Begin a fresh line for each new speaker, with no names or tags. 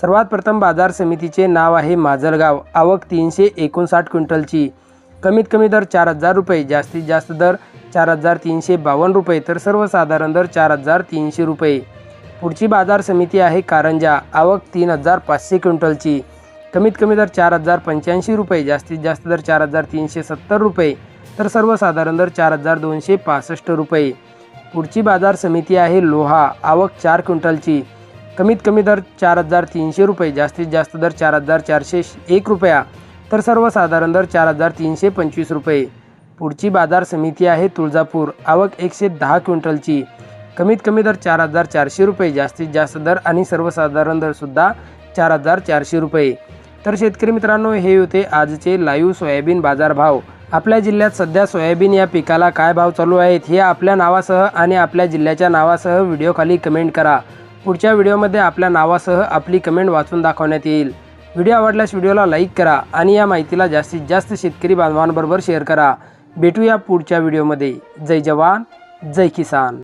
सर्वात प्रथम बाजार समितीचे नाव आहे माजलगाव. आवक तीनशे एकोणसाठ क्विंटलची. कमीत कमी दर चार हजार रुपये जास्तीत जास्त दर चार हजार तीनशे बावन्न रुपये तर सर्वसाधारण दर चार हजार तीनशे रुपये. पुढची बाजार समिती आहे कारंजा. आवक तीन हजार पाचशे क्विंटलची. कमीत कमी दर चार हजार पंच्याऐंशी रुपये जास्तीत जास्त दर चार हजार तीनशे सत्तर रुपये तर सर्वसाधारण दर चार हजार दोनशे पासष्ट रुपये. पुढची बाजार समिती आहे लोहा. आवक चार क्विंटलची. कमीत कमी दर चार हजार तीनशे रुपये जास्तीत जास्त दर चार हजार चारशे एक रुपया तर सर्वसाधारण दर चार हजार तीनशे पंचवीस रुपये. पुढची बाजार समिती आहे तुळजापूर आवक एकशे दहा क्विंटलची. कमीत कमी दर चार हजार चारशे रुपये जास्तीत जास्त दर आणि सर्वसाधारण दरसुद्धा चार हजार चारशे रुपये. तर शेतकरी मित्रांनो हे होते आजचे लाईव्ह सोयाबीन बाजारभाव. आपल्या जिल्ह्यात सध्या सोयाबीन या पिकाला काय भाव चालू आहेत हे आपल्या नावासह आणि आपल्या जिल्ह्याच्या नावासह व्हिडिओखाली कमेंट करा. पुढच्या व्हिडिओमध्ये आपल्या नावासह आपली कमेंट वाचून दाखवण्यात येईल. व्हिडिओ आवडल्यास व्हिडिओला लाईक करा आणि या माहितीला जास्तीत जास्त शेतकरी बांधवांबरोबर शेअर करा. भेटूया पुढच्या व्हिडिओमध्ये. जय जवान जय किसान.